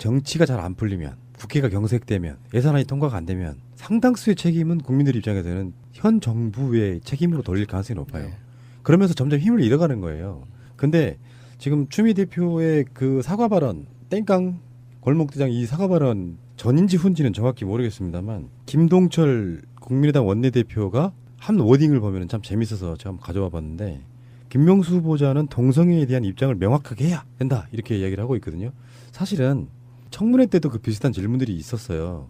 정치가 잘 안 풀리면 국회가 경색되면 예산안이 통과가 안 되면 상당수의 책임은 국민들 입장에서는 현 정부의 책임으로 돌릴 가능성이 높아요. 네. 그러면서 점점 힘을 잃어가는 거예요. 근데 지금 추미 대표의 그 사과 발언, 땡깡 골목대장 이 사과 발언 전인지 후인지는 정확히 모르겠습니다만 김동철 국민의당 원내대표가 한 워딩을 보면 참 재밌어서 제가 한번 가져와 봤는데 김명수 후보자는 동성애에 대한 입장을 명확하게 해야 된다 이렇게 이야기를 하고 있거든요. 사실은 청문회 때도 그 비슷한 질문들이 있었어요.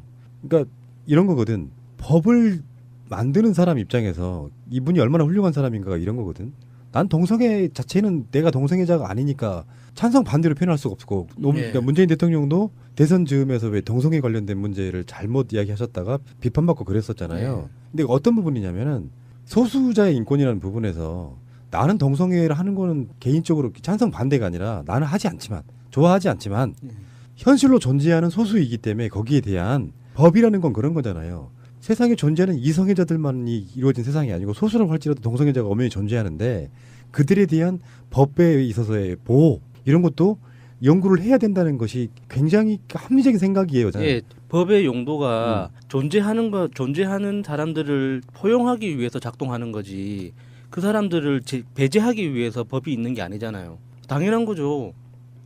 그러니까 이런 거거든. 법을 만드는 사람 입장에서 이분이 얼마나 훌륭한 사람인가가 이런 거거든. 난 동성애 자체는 내가 동성애자가 아니니까 찬성 반대로 표현할 수가 없고 노- 예. 그러니까 문재인 대통령도 대선 즈음에서 왜 동성애 관련된 문제를 잘못 이야기하셨다가 비판받고 그랬었잖아요. 예. 근데 어떤 부분이냐면은 소수자의 인권이라는 부분에서 나는 동성애를 하는 거는 개인적으로 찬성 반대가 아니라 나는 하지 않지만 좋아하지 않지만 예. 현실로 존재하는 소수이기 때문에 거기에 대한 법이라는 건 그런 거잖아요. 세상에 존재하는 이성애자들만이 이루어진 세상이 아니고 소수라고 할지라도 동성애자가 엄연히 존재하는데 그들에 대한 법에 있어서의 보호 이런 것도 연구를 해야 된다는 것이 굉장히 합리적인 생각이에요. 저는. 예, 법의 용도가 음. 존재하는 거 존재하는 사람들을 포용하기 위해서 작동하는 거지. 그 사람들을 제, 배제하기 위해서 법이 있는 게 아니잖아요. 당연한 거죠.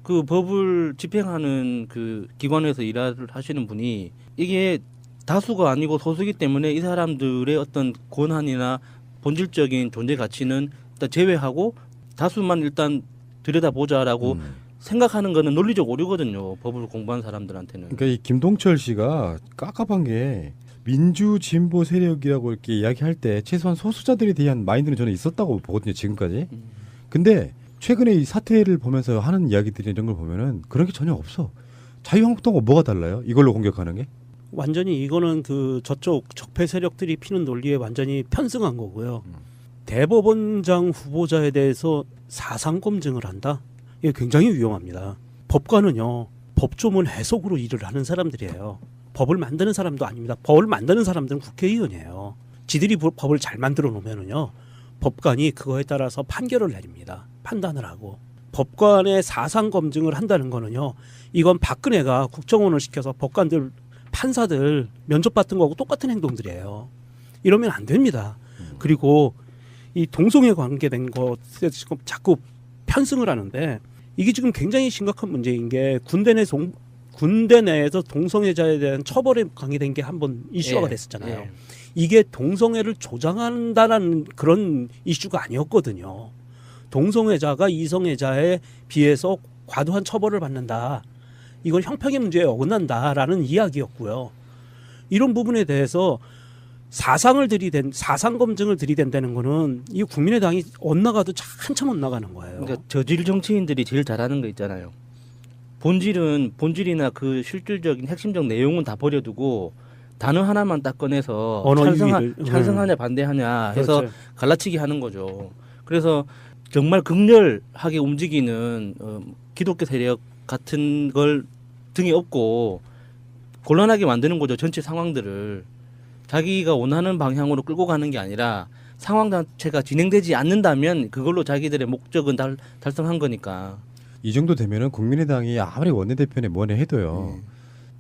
그 법을 집행하는 그 기관에서 일을 하시는 분이 이게 다수가 아니고 소수기 때문에 이 사람들의 어떤 권한이나 본질적인 존재 가치는 일단 제외하고 다수만 일단 들여다보자라고 음. 생각하는 거는 논리적 오류거든요. 법을 공부한 사람들한테는. 그러니까 이 김동철 씨가 깝깝한 게 민주 진보 세력이라고 이렇게 이야기할 때 최소한 소수자들에 대한 마인드는 저는 있었다고 보거든요 지금까지. 음. 근데 최근에 이 사태를 보면서 하는 이야기들이 이런 걸 보면은 그런 게 전혀 없어. 자유한국당과 뭐가 달라요? 이걸로 공격하는 게? 완전히 이거는 그 저쪽 적폐 세력들이 피는 논리에 완전히 편승한 거고요. 음. 대법원장 후보자에 대해서 사상 검증을 한다. 이게 굉장히 위험합니다. 법관은요 법조문 해석으로 일을 하는 사람들이에요. 법을 만드는 사람도 아닙니다. 법을 만드는 사람들은 국회의원이에요. 지들이 부- 법을 잘 만들어 놓으면은요 법관이 그거에 따라서 판결을 내립니다. 판단을 하고 법관의 사상 검증을 한다는 거는요 이건 박근혜가 국정원을 시켜서 법관들 판사들 면접받던 거하고 똑같은 행동들이에요. 이러면 안 됩니다. 그리고 이 동성애 관계된 것에 지금 자꾸 편승을 하는데 이게 지금 굉장히 심각한 문제인 게 군대 내 동, 군대 내에서 동성애자에 대한 처벌이 강화된 게 한 번 이슈화가 예. 됐었잖아요. 예. 이게 동성애를 조장한다는 그런 이슈가 아니었거든요. 동성애자가 이성애자에 비해서 과도한 처벌을 받는다. 이건 형평의 문제에 어긋난다라는 이야기였고요. 이런 부분에 대해서 사상을 들이댄 사상 검증을 들이댄다는 거는 이 국민의당이 엇나가도 한참 엇나가는 거예요. 그러니까 저질 정치인들이 제일 잘하는 거 있잖아요. 본질은 본질이나 그 실질적인 핵심적 내용은 다 버려두고 단어 하나만 딱 꺼내서 찬성하, 유희를. 찬성하냐 반대하냐 해서 그렇죠. 갈라치기 하는 거죠. 그래서 정말 극렬하게 움직이는 어, 기독교 세력 같은 걸 등에 업고 곤란하게 만드는 거죠. 전체 상황들을 자기가 원하는 방향으로 끌고 가는 게 아니라 상황 자체가 진행되지 않는다면 그걸로 자기들의 목적은 달, 달성한 거니까. 이 정도 되면은 국민의당이 아무리 원내대표에 뭐네 해도요. 음.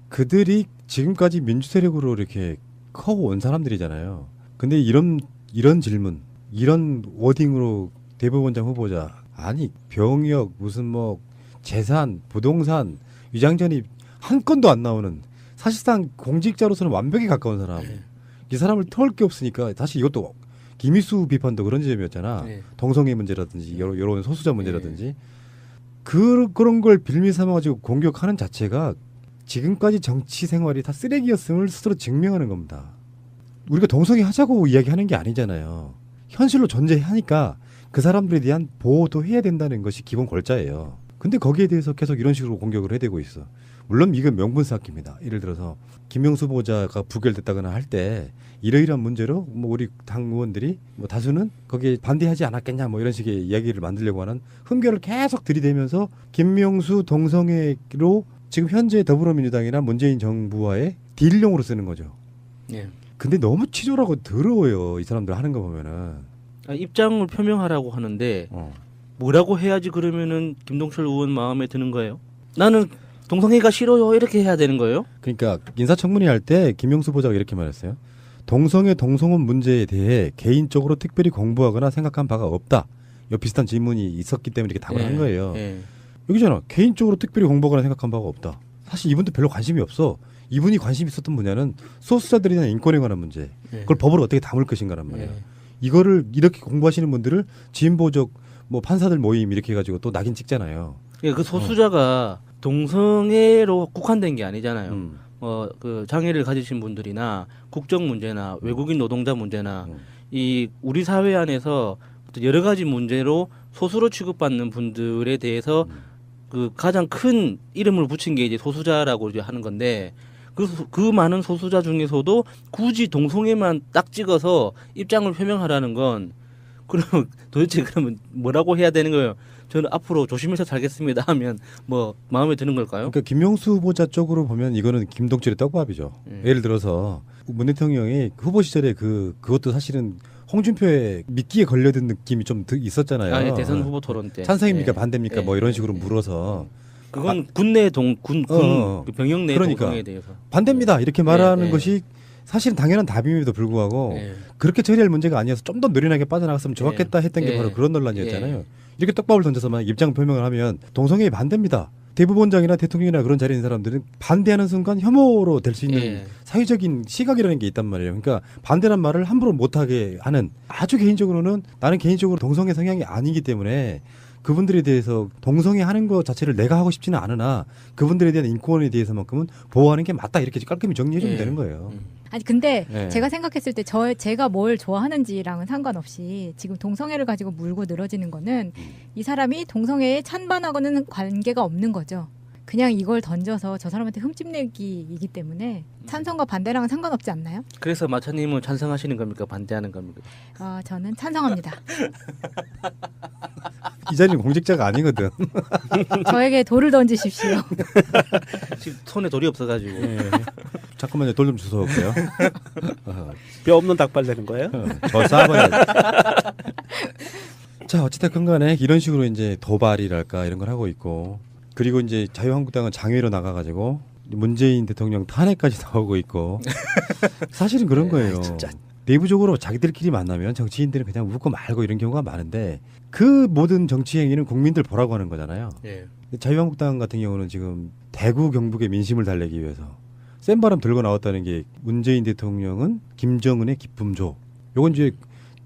그들이 지금까지 민주 세력으로 이렇게 커온 사람들이잖아요. 근데 이런 이런 질문, 이런 워딩으로 대법원장 후보자 아니 병역 무슨 뭐 재산, 부동산, 위장전입 한 건도 안 나오는 사실상 공직자로서는 완벽에 가까운 사람. 네. 이 사람을 털게 없으니까 사실 이것도 김희수 비판도 그런 지점이었잖아. 네. 동성애 문제라든지 여러 여러 소수자 문제라든지 그 그런 걸 빌미 삼아 가지고 공격하는 자체가 지금까지 정치 생활이 다 쓰레기였음을 스스로 증명하는 겁니다. 우리가 동성애 하자고 이야기하는 게 아니잖아요. 현실로 존재하니까 그 사람들에 대한 보호도 해야 된다는 것이 기본 골자예요. 근데 거기에 대해서 계속 이런 식으로 공격을 해대고 있어. 물론 이건 명분 쌓기입니다. 예를 들어서 김명수 보자가 부결됐다거나 할 때 이러이러한 문제로 뭐 우리 당 의원들이 뭐 다수는 거기에 반대하지 않았겠냐 뭐 이런 식의 이야기를 만들려고 하는 흠결을 계속 들이대면서 김명수 동성애로 지금 현재 더불어민주당이나 문재인 정부와의 딜용으로 쓰는 거죠. 예. 근데 너무 치졸하고 더러워요. 이 사람들 하는 거 보면은. 아, 입장을 표명하라고 하는데 어. 뭐라고 해야지 그러면은 김동철 의원 마음에 드는 거예요? 나는 동성애가 싫어요 이렇게 해야 되는 거예요? 그러니까 인사청문회 할 때 김용수 보좌가 이렇게 말했어요. 동성애 동성혼 문제에 대해 개인적으로 특별히 공부하거나 생각한 바가 없다. 요 비슷한 질문이 있었기 때문에 이렇게 답을 예, 한 거예요. 예. 여기잖아. 개인적으로 특별히 공부하거나 생각한 바가 없다. 사실 이분도 별로 관심이 없어. 이분이 관심 있었던 분야는 소수자들에 대한 인권에 관한 문제. 예. 그걸 법으로 어떻게 담을 것인가란 말이에요. 예. 이거를 이렇게 공부하시는 분들을 진보적 뭐 판사들 모임 이렇게 해가지고 또 낙인 찍잖아요. 예, 그 소수자가 동성애로 국한된 게 아니잖아요. 음. 어, 그 장애를 가지신 분들이나 국적 문제나 외국인 노동자 문제나 음. 이 우리 사회 안에서 여러 가지 문제로 소수로 취급받는 분들에 대해서 음. 그 가장 큰 이름을 붙인 게 이제 소수자라고 이제 하는 건데 그, 소- 그 많은 소수자 중에서도 굳이 동성애만 딱 찍어서 입장을 표명하라는 건 그러면 도대체 그러면 뭐라고 해야 되는 거예요? 저는 앞으로 조심해서 살겠습니다 하면 뭐 마음에 드는 걸까요? 그러니까 김용수 후보자 쪽으로 보면 이거는 김동철의 떡밥이죠. 음. 예를 들어서 문 대통령이 후보 시절에 그 그것도 사실은 홍준표의 미끼에 걸려든 느낌이 좀 드- 있었잖아요. 아, 예, 대선 후보 토론 때 찬성입니까 예. 반대입니까 예, 뭐 이런 예, 식으로 예. 물어서 그건 군내 동군 군, 어, 어. 그 병영 내 그러니까. 동성애에 대해서 반대입니다 이렇게 말하는 예, 예. 것이 사실은 당연한 답임에도 불구하고 예. 그렇게 처리할 문제가 아니어서 좀 더 느린하게 빠져나갔으면 좋았겠다 했던 게 예. 바로 그런 논란이었잖아요. 이렇게 떡밥을 던져서 만약 입장 표명을 하면 동성애에 반대입니다. 대법원장이나 대통령이나 그런 자리에 있는 사람들은 반대하는 순간 혐오로 될 수 있는 예. 사회적인 시각이라는 게 있단 말이에요. 그러니까 반대란 말을 함부로 못하게 하는 아주 개인적으로는 나는 개인적으로 동성애 성향이 아니기 때문에 그분들에 대해서 동성애 하는 것 자체를 내가 하고 싶지는 않으나 그분들에 대한 인권에 대해서만큼은 보호하는 게 맞다 이렇게 깔끔히 정리해 주면 예. 되는 거예요. 음. 아니 근데 네. 제가 생각했을 때 저 제가 뭘 좋아하는지랑은 상관없이 지금 동성애를 가지고 물고 늘어지는 거는 음. 이 사람이 동성애에 찬반하고는 관계가 없는 거죠. 그냥 이걸 던져서 저 사람한테 흠집내기이기 때문에 찬성과 반대랑은 상관없지 않나요? 그래서 마차님은 찬성하시는 겁니까 반대하는 겁니까? 아 저는 찬성합니다. 이 자리는 공직자가 아니거든. 저에게 돌을 던지십시오. 지금 손에 돌이 없어가지고 잠깐만요. 돌 좀 주워 올게요. 어, 뼈 없는 닭발 되는 거예요? 어, 저 쏴봐야 자, 어찌됐건 간에 이런 식으로 이제 도발이랄까 이런 걸 하고 있고 그리고 이제 자유한국당은 장외로 나가가지고 문재인 대통령 탄핵까지 나오고 있고 사실은 그런 거예요. 진짜. 내부적으로 자기들끼리 만나면 정치인들은 그냥 웃고 말고 이런 경우가 많은데 그 모든 정치 행위는 국민들 보라고 하는 거잖아요. 예. 자유한국당 같은 경우는 지금 대구 경북의 민심을 달래기 위해서 센 바람 들고 나왔다는 게 문재인 대통령은 김정은의 기쁨조. 요건 이제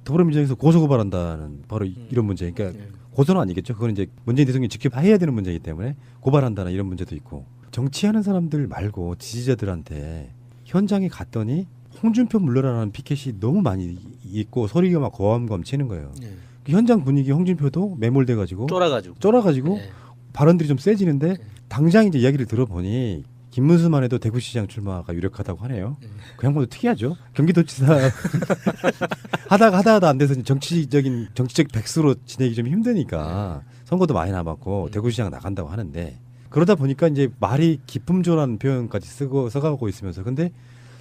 더불어민주당에서 고소 고발한다는 바로 이- 이런 문제. 그러니까 예. 고소는 아니겠죠. 그건 이제 문재인 대통령이 직접 해야 되는 문제이기 때문에 고발한다는 이런 문제도 있고 정치하는 사람들 말고 지지자들한테 현장에 갔더니 홍준표 물러라라는 피켓이 너무 많이 있고 소리가 막 고함고함 치는 거예요. 예. 그 현장 분위기 홍준표도 매몰돼 가지고 쫄아가지고 쫄아가지고 예. 발언들이 좀 세지는데 당장 이제 이야기를 들어보니 김문수만 해도 대구시장 출마가 유력하다고 하네요. 음. 그 양반도 특이하죠. 경기도지사 하다가 하다 하다 안 돼서 정치적인 정치적 백수로 지내기 좀 힘드니까 선거도 많이 남았고 음. 대구시장 나간다고 하는데 그러다 보니까 이제 말이 기쁨조라는 표현까지 쓰고 써가고 있으면서 근데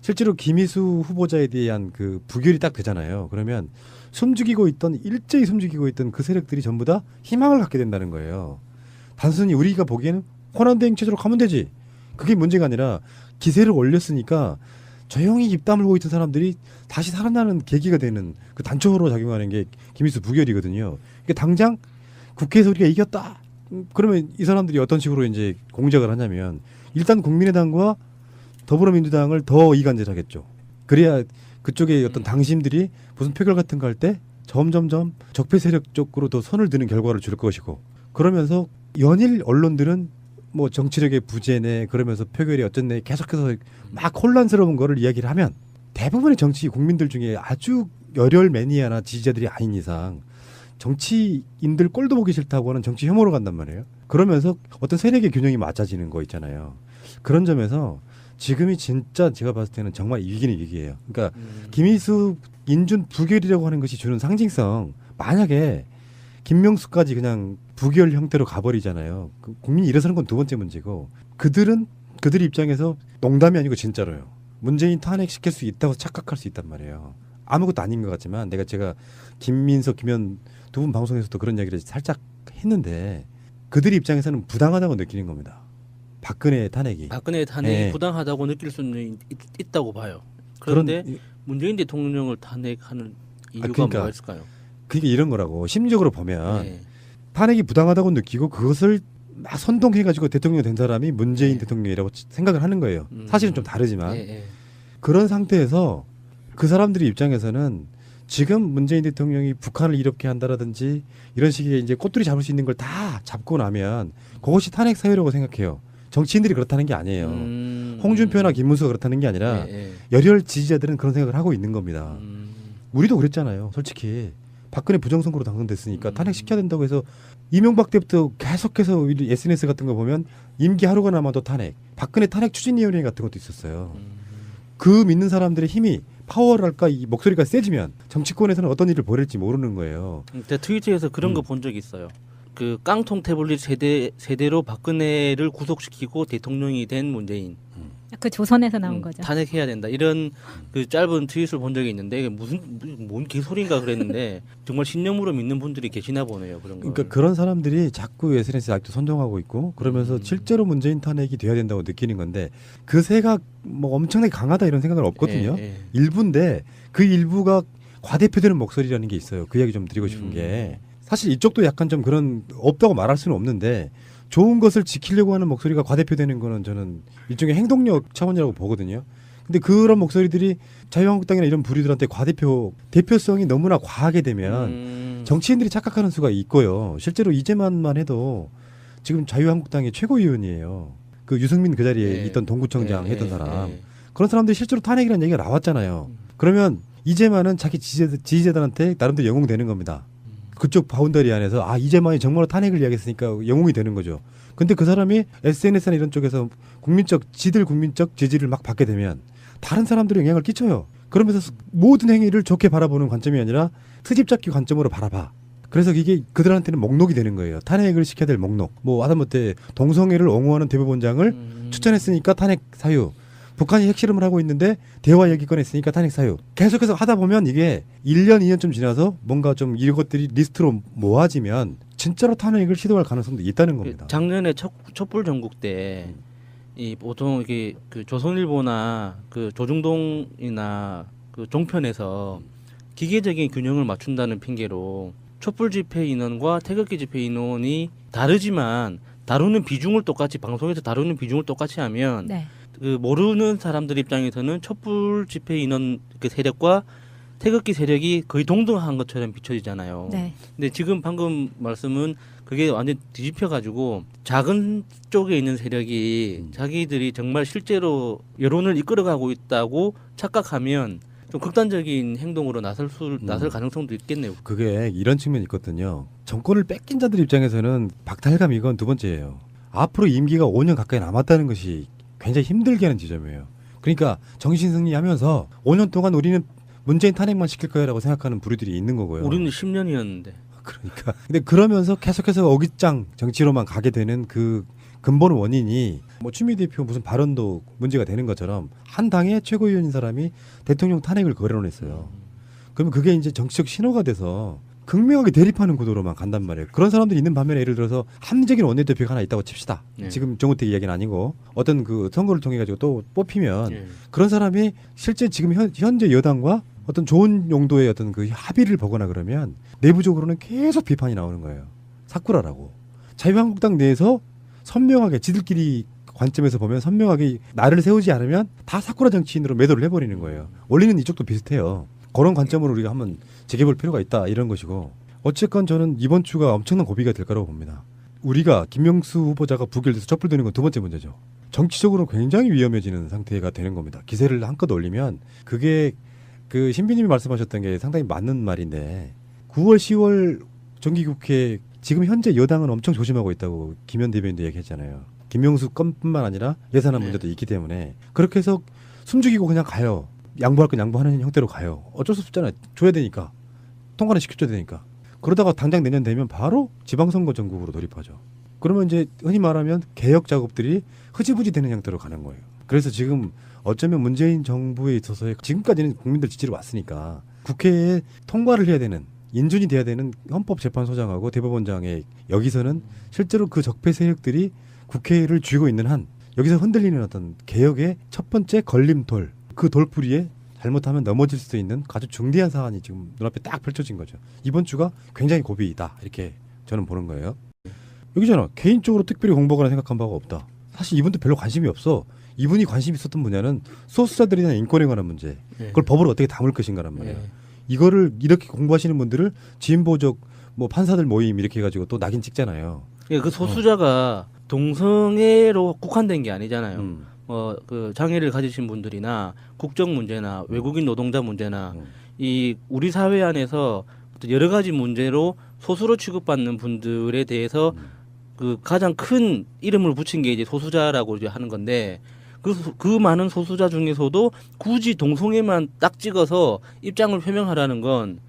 실제로 김희수 후보자에 대한 그 부결이 딱 되잖아요. 그러면 숨죽이고 있던 일제히 숨죽이고 있던 그 세력들이 전부 다 희망을 갖게 된다는 거예요. 단순히 우리가 보기에는 호남대행 체제로 가면 되지. 그게 문제가 아니라 기세를 올렸으니까 조용히 입 다물고 있던 사람들이 다시 살아나는 계기가 되는 그 단초로 작용하는 게 김희수 부결이거든요. 그러니까 당장 국회에서 우리가 이겼다. 음, 그러면 이 사람들이 어떤 식으로 이제 공작을 하냐면 일단 국민의당과 더불어민주당을 더 이간질하겠죠. 그래야 그쪽에 어떤 당심들이 무슨 표결 같은 거 할 때 점점점 적폐 세력 쪽으로 더 손을 드는 결과를 줄 것이고 그러면서 연일 언론들은 뭐 정치력의 부재네 그러면서 표결이 어쨌네 계속해서 막 혼란스러운 거를 이야기를 하면 대부분의 정치 국민들 중에 아주 열혈 매니아나 지지자들이 아닌 이상 정치인들 꼴도 보기 싫다고 하는 정치 혐오로 간단 말이에요. 그러면서 어떤 세력의 균형이 맞아지는 거 있잖아요. 그런 점에서 지금이 진짜 제가 봤을 때는 정말 위기는 위기예요. 그러니까 음. 김희수 인준 부결이라고 하는 것이 주는 상징성 만약에 김명수까지 그냥 부결 형태로 가버리잖아요. 그 국민이 일어서는 건 두 번째 문제고 그들은 그들 입장에서 농담이 아니고 진짜로요. 문재인 탄핵시킬 수 있다고 착각할 수 있단 말이에요. 아무것도 아닌 것 같지만 내가 제가 김민석, 김현 두 분 방송에서도 그런 이야기를 살짝 했는데 그들 입장에서는 부당하다고 느끼는 겁니다. 박근혜 탄핵이. 박근혜 탄핵이 네. 부당하다고 느낄 수는 있, 다고 봐요. 그런데 그런 문재인 대통령을 탄핵하는 이유가 그러니까 뭐가 있을까요? 그게 이런 거라고 심리적으로 보면 네. 탄핵이 부당하다고 느끼고 그것을 막 선동해가지고 대통령 된 사람이 문재인 네. 대통령이라고 생각을 하는 거예요. 음. 사실은 좀 다르지만 예, 예. 그런 상태에서 그 사람들의 입장에서는 지금 문재인 대통령이 북한을 이렇게 한다라든지 이런 식의 이제 꽃들이 잡을 수 있는 걸 다 잡고 나면 그것이 탄핵 사유라고 생각해요. 정치인들이 그렇다는 게 아니에요. 음. 홍준표나 김문수가 그렇다는 게 아니라. 열혈 지지자들은 그런 생각을 하고 있는 겁니다. 음. 우리도 그랬잖아요. 솔직히 박근혜 부정선거로 당선됐으니까 음. 탄핵시켜야 된다고 해서 이명박 때부터 계속해서 SNS 같은 거 보면 임기 하루가 남아도 탄핵, 박근혜 탄핵 추진위원회 같은 것도 있었어요. 음. 그 믿는 사람들의 힘이 파워랄까 이 목소리가 세지면 정치권에서는 어떤 일을 벌일지 모르는 거예요. 제가 트위터에서 그런 음. 거본 적이 있어요. 그 깡통 태블릿 세대 세대로 박근혜를 구속시키고 대통령이 된 문재인 그 조선에서 나온 음, 거죠. 탄핵해야 된다 이런 그 짧은 트윗을 본 적이 있는데 이게 무슨 뭔 개소리인가 그랬는데 정말 신념으로 믿는 분들이 계시나 보네요 그런 거. 그러니까 그런 사람들이 자꾸 SNS에 아직도 선정하고 있고 그러면서 음. 실제로 문재인 탄핵이 돼야 된다고 느끼는 건데 그 세가 뭐 엄청나게 강하다 이런 생각은 없거든요. 예, 예. 일부인데 그 일부가 과대표되는 목소리라는 게 있어요. 그 이야기 좀 드리고 싶은 음. 게 사실 이쪽도 약간 좀 그런 없다고 말할 수는 없는데 좋은 것을 지키려고 하는 목소리가 과대표되는 거는 저는 일종의 행동력 차원이라고 보거든요. 근데 그런 목소리들이 자유한국당이나 이런 부류들한테 과대표 대표성이 너무나 과하게 되면 음. 정치인들이 착각하는 수가 있고요. 실제로 이제만만 해도 지금 자유한국당의 최고위원이에요. 그 유승민 그 자리에 예. 있던 동구청장 예, 했던 예, 사람. 예. 그런 사람들이 실제로 탄핵이라는 얘기가 나왔잖아요. 그러면 이재만은 자기 지지자, 지지자들한테 나름대로 영웅되는 겁니다. 그쪽 바운더리 안에서 아 이재만이 정말로 탄핵을 이야기했으니까 영웅이 되는 거죠. 근데 그 사람이 SNS나 이런 쪽에서 국민적 지들 국민적 지지를 막 받게 되면 다른 사람들에 영향을 끼쳐요. 그러면서 스- 모든 행위를 좋게 바라보는 관점이 아니라 트집 잡기 관점으로 바라봐. 그래서 이게 그들한테는 목록이 되는 거예요. 탄핵을 시켜야 될 목록. 뭐 하다못해 동성애를 옹호하는 대법원장을 음. 추천했으니까 탄핵 사유. 북한이 핵실험을 하고 있는데 대화 얘기 꺼냈으니까 탄핵 사유. 계속해서 하다 보면 이게 1년, 2년쯤 지나서 뭔가 좀 이것들이 리스트로 모아지면 진짜로 탄핵을 시도할 가능성도 있다는 그 겁니다. 작년에 첫, 촛불 전국 때 이 보통 이게 그 조선일보나 그 조중동이나 그 종편에서 기계적인 균형을 맞춘다는 핑계로 촛불 집회 인원과 태극기 집회 인원이 다르지만 다루는 비중을 똑같이 방송에서 다루는 비중을 똑같이 하면 네. 그 모르는 사람들 입장에서는 촛불 집회 인원 그 세력과 태극기 세력이 거의 동등한 것처럼 비춰지잖아요. 네. 근데 지금 방금 말씀은 그게 완전 뒤집혀 가지고 작은 쪽에 있는 세력이 음. 자기들이 정말 실제로 여론을 이끌어가고 있다고 착각하면 좀 극단적인 행동으로 나설 수 나설 음. 가능성도 있겠네요. 그게 이런 측면이 있거든요. 정권을 뺏긴 자들 입장에서는 박탈감 이건 두 번째예요. 앞으로 임기가 5년 가까이 남았다는 것이 굉장히 힘들게 하는 지점이에요. 그러니까 정신 승리하면서 5년 동안 우리는 문재인 탄핵만 시킬 거야라고 생각하는 부류들이 있는 거고요. 우리는 10년이었는데. 그러니까 근데 그러면서 계속해서 어깃장 정치로만 가게 되는 그 근본 원인이 뭐 추미 대표 무슨 발언도 문제가 되는 것처럼 한 당의 최고위원인 사람이 대통령 탄핵을 거론했어요. 그러면 그게 이제 정치적 신호가 돼서 극명하게 대립하는 구도로만 간단 말이에요. 그런 사람들이 있는 반면에 예를 들어서 합리적인 원내대표가 하나 있다고 칩시다. 네. 지금 정우택 이야기는 아니고 어떤 그 선거를 통해 가지고 또 뽑히면 예. 그런 사람이 실제 지금 현, 현재 여당과 어떤 좋은 용도의 어떤 그 합의를 보거나 그러면 내부적으로는 계속 비판이 나오는 거예요. 사쿠라라고. 자유한국당 내에서 선명하게 지들끼리 관점에서 보면 선명하게 나를 세우지 않으면 다 사쿠라 정치인으로 매도를 해버리는 거예요. 원리는 이쪽도 비슷해요. 그런 관점으로 우리가 한번 재개볼 필요가 있다 이런 것이고 어쨌건 저는 이번 주가 엄청난 고비가 될 거라고 봅니다. 우리가 김명수 후보자가 부결돼서 촛불되는 건 두 번째 문제죠. 정치적으로 굉장히 위험해지는 상태가 되는 겁니다. 기세를 한껏 올리면 그게 그 신비님이 말씀하셨던 게 상당히 맞는 말인데 9월 10월 정기국회 지금 현재 여당은 엄청 조심하고 있다고 김현 대변인도 얘기했잖아요. 김명수 건뿐만 아니라 예산안 네. 문제도 있기 때문에 그렇게 해서 숨죽이고 그냥 가요. 양보할 건 양보하는 형태로 가요. 어쩔 수 없잖아요. 줘야 되니까 통과는 시켜줘야 되니까 그러다가 당장 내년 되면 바로 지방선거 전국으로 돌입하죠. 그러면 이제 흔히 말하면 개혁 작업들이 흐지부지 되는 형태로 가는 거예요. 그래서 지금 어쩌면 문재인 정부에 있어서의 지금까지는 국민들 지지를 왔으니까 국회에 통과를 해야 되는 인준이 돼야 되는 헌법재판소장하고 대법원장의 여기서는 실제로 그 적폐 세력들이 국회를 쥐고 있는 한 여기서 흔들리는 어떤 개혁의 첫 번째 걸림돌 그 돌부리에 잘못하면 넘어질 수도 있는 아주 중대한 사안이 지금 눈앞에 딱 펼쳐진 거죠. 이번 주가 굉장히 고비이다 이렇게 저는 보는 거예요. 여기잖아 개인적으로 특별히 공부하거나 생각한 바가 없다. 사실 이분도 별로 관심이 없어. 이분이 관심 있었던 분야는 소수자들에 대한 인권에 관한 문제. 예. 그걸 법으로 어떻게 담을 것인가란 말이에요. 예. 이거를 이렇게 공부하시는 분들을 진보적 뭐 판사들 모임 이렇게 해가지고 또 낙인 찍잖아요. 예, 그 소수자가 동성애로 국한된 게 아니잖아요. 음. 어, 그 장애를 가지신 분들이나 국적 문제나 외국인 노동자 문제나 음. 이 우리 사회 안에서 여러 가지 문제로 소수로 취급받는 분들에 대해서 음. 그 가장 큰 이름을 붙인 게 이제 소수자라고 이제 하는 건데 그, 소- 그 많은 소수자 중에서도 굳이 동성애만 딱 찍어서 입장을 표명하라는 건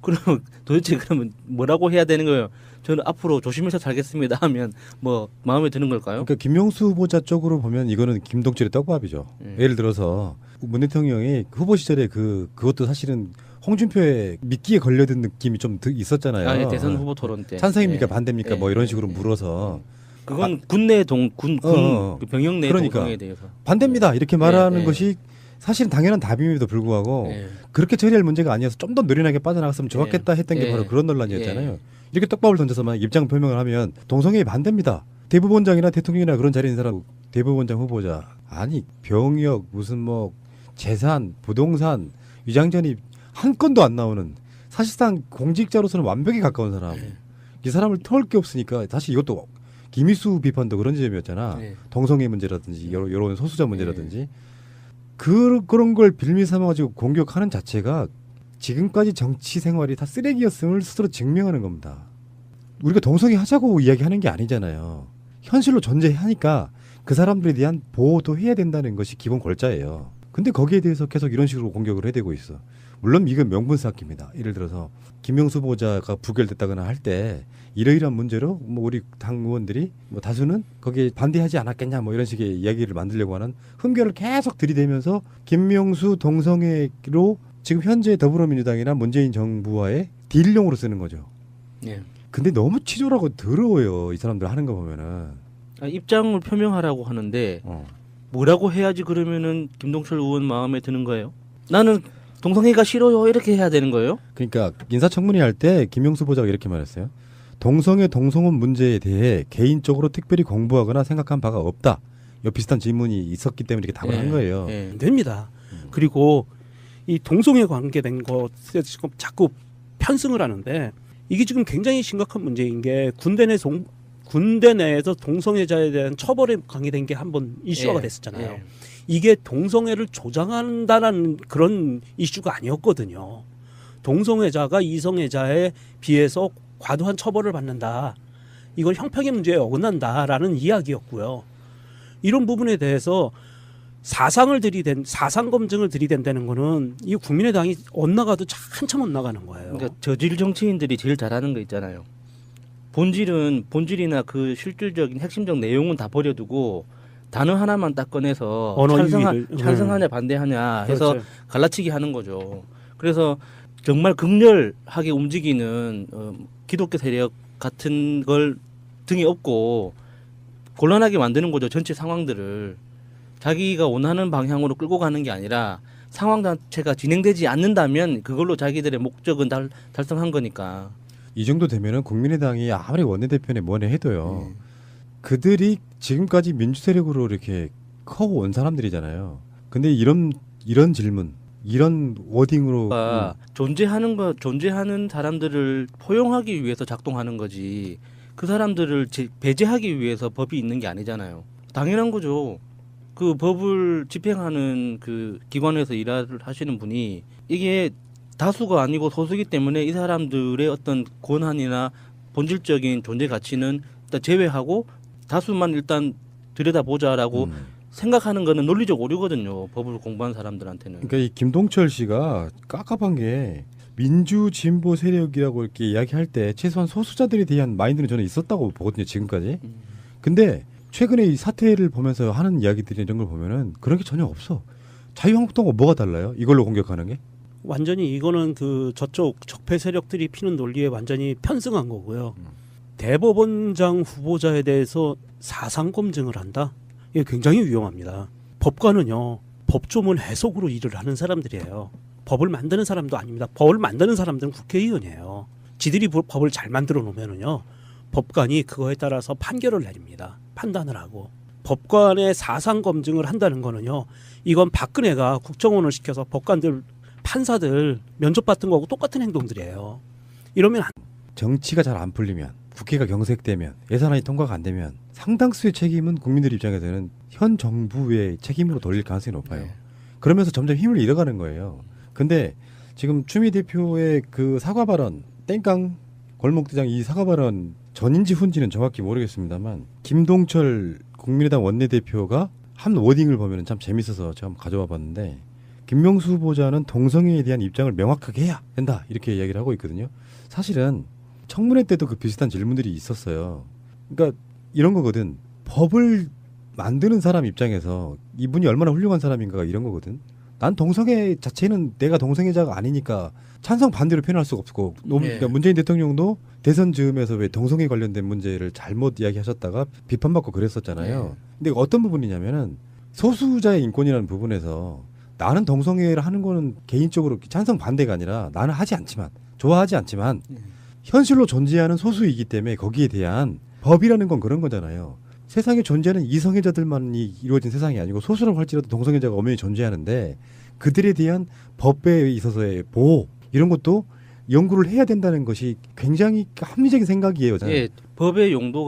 그럼 도대체 그러면 뭐라고 해야 되는 거예요? 저는 앞으로 조심해서 살겠습니다 하면 뭐 마음에 드는 걸까요? 그러니까 김명수 후보자 쪽으로 보면 이거는 김동철의 떡밥이죠. 음. 예를 들어서 문 대통령이 후보 시절에 그 그것도 사실은 홍준표의 미끼에 걸려든 느낌이 좀 드- 있었잖아요. 아, 예, 대선 후보 토론 때 찬성입니까 예. 반대입니까 예, 뭐 이런 예, 식으로 예. 물어서 그건 군내 동군 군, 어, 어. 그 병영 내 그러니까. 동성애에 대해서 반대입니다 이렇게 말하는. 것이 사실은 당연한 답임에도 불구하고 예. 그렇게 처리할 문제가 아니어서 좀더 노련하게 빠져나갔으면 좋았겠다 했던 게 예. 바로 그런 논란이었잖아요. 이렇게 떡밥을 던져서 만 입장 표명을 하면 동성애에 반대입니다. 대법원장이나 대통령이나 그런 자리에 있는 사람 대법원장 후보자 아니 병역 무슨 뭐 재산 부동산 위장전입 한 건도 안 나오는 사실상 공직자로서는 완벽에 가까운 사람 예. 이 사람을 털 게 없으니까 사실 이것도 김희수 비판도 그런 지점이었잖아 예. 동성애 문제라든지 여러 이런 소수자 문제라든지 그 그런 걸 빌미 삼아 가지고 공격하는 자체가 지금까지 정치 생활이 다 쓰레기였음을 스스로 증명하는 겁니다. 우리가 동성애 하자고 이야기하는 게 아니잖아요. 현실로 존재하니까 그 사람들에 대한 보호도 해야 된다는 것이 기본 골자예요. 근데 거기에 대해서 계속 이런 식으로 공격을 해대고 있어. 물론 이건 명분 쌓기입니다. 예를 들어서 김명수 후보자가 부결됐다거나 할 때 이러이러한 문제로 뭐 우리 당 의원들이 뭐 다수는 거기에 반대하지 않았겠냐 뭐 이런 식의 이야기를 만들려고 하는 흠결을 계속 들이대면서 김명수 동성애로 지금 현재 더불어민주당이나 문재인 정부와의 딜용으로 쓰는 거죠. 예. 근데 너무 치졸하고 더러워요. 이 사람들 하는 거 보면은. 아, 입장을 표명하라고 하는데 어. 뭐라고 해야지 그러면은 김동철 의원 마음에 드는 거예요? 나는 동성애가 싫어요 이렇게 해야 되는 거예요? 그러니까 인사청문회 할 때 김명수 보자가 이렇게 말했어요. 동성애 동성혼 문제에 대해 개인적으로 특별히 공부하거나 생각한 바가 없다. 이 비슷한 질문이 있었기 때문에 이렇게 답을 예, 한 거예요. 예. 안 됩니다. 그리고 이 동성애 관계된 것에 지금 자꾸 편승을 하는데 이게 지금 굉장히 심각한 문제인 게 군대 내 동, 군대 내에서 동성애자에 대한 처벌이 강화된 게 한 번 이슈가 예. 됐었잖아요. 예. 이게 동성애를 조장한다라는 그런 이슈가 아니었거든요. 동성애자가 이성애자에 비해서 과도한 처벌을 받는다. 이건 형평의 문제에 어긋난다라는 이야기였고요. 이런 부분에 대해서 사상을 들이댄 사상 검증을 들이댄다는 거는 이 국민의당이 엇나가도 한참 엇나가는 거예요. 그러니까 저질 정치인들이 제일 잘하는 거 있잖아요. 본질은 본질이나 그 실질적인 핵심적 내용은 다 버려두고 단어 하나만 딱 꺼내서 찬성하, 유희를. 찬성하냐 반대하냐 해서 그렇죠. 갈라치기 하는 거죠. 그래서 정말 극렬하게 움직이는 어, 기독교 세력 같은 걸 등에 업고 곤란하게 만드는 거죠. 전체 상황들을 자기가 원하는 방향으로 끌고 가는 게 아니라 상황 자체가 진행되지 않는다면 그걸로 자기들의 목적은 달, 달성한 거니까. 이 정도 되면은 국민의당이 아무리 원내대표에 뭐냐 해도요. 음. 그들이 지금까지 민주 세력으로 이렇게 커온 사람들이잖아요. 근데 이런 이런 질문, 이런 워딩으로 그러니까 존재하는 거 존재하는 사람들을 포용하기 위해서 작동하는 거지 그 사람들을 제, 배제하기 위해서 법이 있는 게 아니잖아요. 당연한 거죠. 그 법을 집행하는 그 기관에서 일을 하시는 분이 이게 다수가 아니고 소수기 때문에 이 사람들의 어떤 권한이나 본질적인 존재 가치는 일단 제외하고 다수만 일단 들여다보자라고 음. 생각하는 거는 논리적 오류거든요. 법을 공부한 사람들한테는. 그러니까 이 김동철 씨가 깝깝한 게 민주 진보 세력이라고 이렇게 이야기할 때 최소한 소수자들에 대한 마인드는 저는 있었다고 보거든요 지금까지. 음. 근데 최근에 이 사태를 보면서 하는 이야기들이 이런 걸 보면은 그런 게 전혀 없어. 자유한국당과 뭐가 달라요? 이걸로 공격하는 게? 완전히 이거는 그 저쪽 적폐 세력들이 피는 논리에 완전히 편승한 거고요. 대법원장 후보자에 대해서 사상 검증을 한다. 이게 굉장히 위험합니다. 법관은요 법조문 해석으로 일을 하는 사람들이에요. 법을 만드는 사람도 아닙니다. 법을 만드는 사람들은 국회의원이에요. 지들이 법- 법을 잘 만들어 놓으면은요 법관이 그거에 따라서 판결을 내립니다. 판단을 하고 법관의 사상 검증을 한다는 거는요 이건 박근혜가 국정원을 시켜서 법관들 판사들 면접 받은 거하고 똑같은 행동들이에요. 이러면 안 정치가 잘 안 풀리면 국회가 경색되면 예산안이 통과가 안 되면 상당수의 책임은 국민들 입장에서는 현 정부의 책임으로 돌릴 가능성이 높아요. 네. 그러면서 점점 힘을 잃어가는 거예요. 근데 지금 추미 대표의 그 사과 발언 땡깡 골목대장 이 사과 발언 전인지 후인지는 정확히 모르겠습니다만 김동철 국민의당 원내대표가 한 워딩을 보면 참 재밌어서 제가 한번 가져와 봤는데 김명수 후보자는 동성애에 대한 입장을 명확하게 해야 된다 이렇게 이야기를 하고 있거든요. 사실은 청문회 때도 그 비슷한 질문들이 있었어요. 그러니까 이런 거거든. 법을 만드는 사람 입장에서 이분이 얼마나 훌륭한 사람인가가 이런 거거든. 난 동성애 자체는 내가 동성애자가 아니니까 찬성 반대로 표현할 수가 없고 노- 예. 그러니까 문재인 대통령도 대선 즈음에서 왜 동성애 관련된 문제를 잘못 이야기하셨다가 비판받고 그랬었잖아요. 예. 근데 어떤 부분이냐면은 소수자의 인권이라는 부분에서 나는 동성애를 하는 거는 개인적으로 찬성 반대가 아니라 나는 하지 않지만 좋아하지 않지만 예. 현실로 존재하는 소수이기 때문에 거기에 대한 법이라는 건 그런 거잖아요. 세상에 존재하는 이성애자들만이 이루어진 세상이 아니고 소수라고 할지라도 동성애자가 엄연히 존재하는데 그들에 대한 법에 있어서의 보호 이런 것도 연구를 해야 된다는 것이 굉장히 합리적인 생각이에요. 저는. 예, 법의 용도가